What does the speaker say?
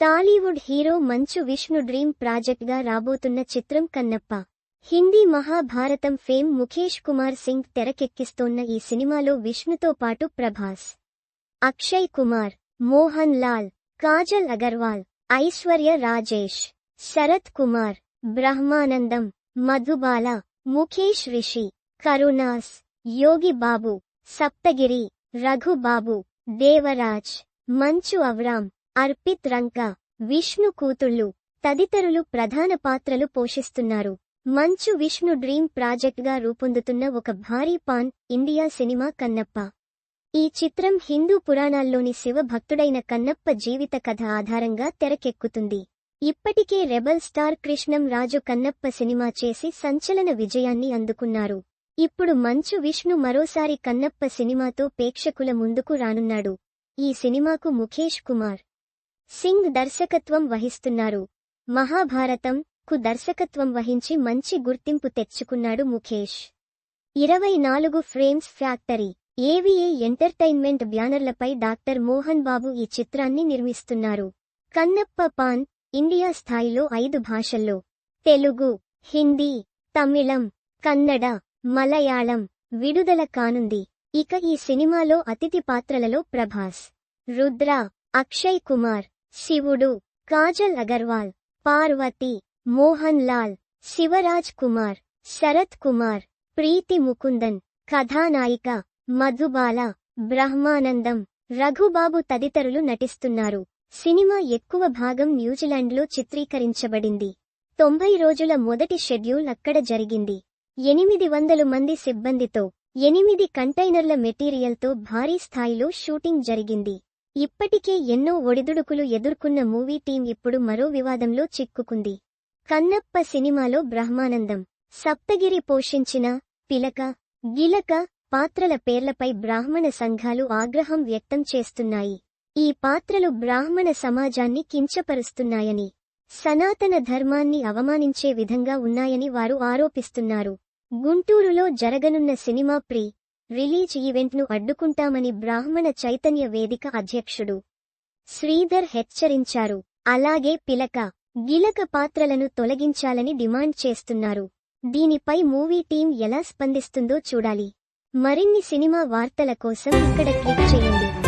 Tollywood hero Manchu Vishnu dream ప్రాజెక్ట్గా రాబోతున్న చిత్రం కన్నప్ప. హిందీ మహాభారతం ఫేమ్ ముఖేష్ కుమార్ సింగ్ తెరకెక్కిస్తోన్న ఈ సినిమాలో విష్ణుతో పాటు ప్రభాస్. అక్షయ్ కుమార్ మోహన్ లాల్ కాజల్ అగర్వాల్ ఐశ్వర్య రాజేష్ శరత్ కుమార్ బ్రహ్మానందం మధుబాల ముఖేష్ రిషి కరుణాస్ యోగి బాబు సప్తగిరి రఘుబాబు దేవరాజ్ మంచు అవరామ్ అర్పిత్ రంక విష్ణు కూతుళ్ళు తదితరులు ప్రధాన పాత్రలు పోషిస్తున్నారు. మంచు విష్ణు డ్రీమ్ ప్రాజెక్ట్గా రూపొందుతున్న ఒక భారీ పాన్ ఇండియా సినిమా కన్నప్ప. ఈ చిత్రం హిందూ పురాణాల్లోని శివభక్తుడైన కన్నప్ప జీవిత కథ ఆధారంగా తెరకెక్కుతుంది. ఇప్పటికే rebel star Krishnam Raju Kannappa cinema చేసి సంచలన విజయాన్ని అందుకున్నారు. ఇప్పుడు మంచు విష్ణు మరోసారి కన్నప్ప సినిమాతో ప్రేక్షకుల ముందుకు రానున్నాడు. ఈ సినిమాకు ముఖేష్ కుమార్ సింగ్ దర్శకత్వం వహిస్తున్నారు మహాభారతం కు దర్శకత్వం వహించి మంచి గుర్తింపు తెచ్చుకున్నాడు ముఖేష్. ఇరవై నాలుగు ఫ్రేమ్స్ ఫ్యాక్టరీ ఏవిఏ ఎంటర్టైన్మెంట్ బ్యానర్లపై డాక్టర్ మోహన్ బాబు ఈ చిత్రాన్ని నిర్మిస్తున్నారు. కన్నప్ప పాన్ ఇండియా స్థాయిలో ఐదు భాషల్లో. తెలుగు హిందీ తమిళం కన్నడ మలయాళం విడుదల కానుంది. ఇక ఈ సినిమాలో అతిథి పాత్రలలో ప్రభాస్ రుద్ర అక్షయ్ కుమార్ శివుడు కాజల్ అగర్వాల్ పార్వతి మోహన్ లాల్ శివరాజ్ కుమార్ శరత్ కుమార్ ప్రీతి ముకుందన్ కథానాయిక మధుబాల బ్రహ్మానందం రఘుబాబు తదితరులు నటిస్తున్నారు. సినిమా ఎక్కువ భాగం న్యూజిలాండ్లో చిత్రీకరించబడింది. తొంభై రోజుల మొదటి షెడ్యూల్ అక్కడ జరిగింది. ఎనిమిది వందలు మంది సిబ్బందితో ఎనిమిది కంటైనర్ల మెటీరియల్తో భారీ స్థాయిలో షూటింగ్ జరిగింది. ఇప్పటికే ఎన్నో ఒడిదుడుకులు ఎదుర్కొన్న మూవీ టీం ఇప్పుడు మరో వివాదంలో చిక్కుకుంది. కన్నప్ప సినిమాలో బ్రహ్మానందం సప్తగిరి పోషించిన పిలక గిలక పాత్రల పేర్లపై బ్రాహ్మణ సంఘాలు ఆగ్రహం వ్యక్తం చేస్తున్నాయి. ఈ పాత్రలు బ్రాహ్మణ సమాజాన్ని కించపరుస్తున్నాయని సనాతన ధర్మాన్ని అవమానించే విధంగా ఉన్నాయని వారు ఆరోపిస్తున్నారు. గుంటూరులో జరగనున్న సినిమా ప్రీ రిలీజ్ ఈవెంట్ను అడ్డుకుంటామని బ్రాహ్మణ చైతన్య వేదిక అధ్యక్షుడు శ్రీధర్ హెచ్చరించారు. అలాగే పిలక గిలక పాత్రలను తొలగించాలని డిమాండ్ చేస్తున్నారు. దీనిపై మూవీ టీం ఎలా స్పందిస్తుందో చూడాలి. మరిన్ని సినిమా వార్తల కోసం ఇక్కడ క్లిక్ చేయండి.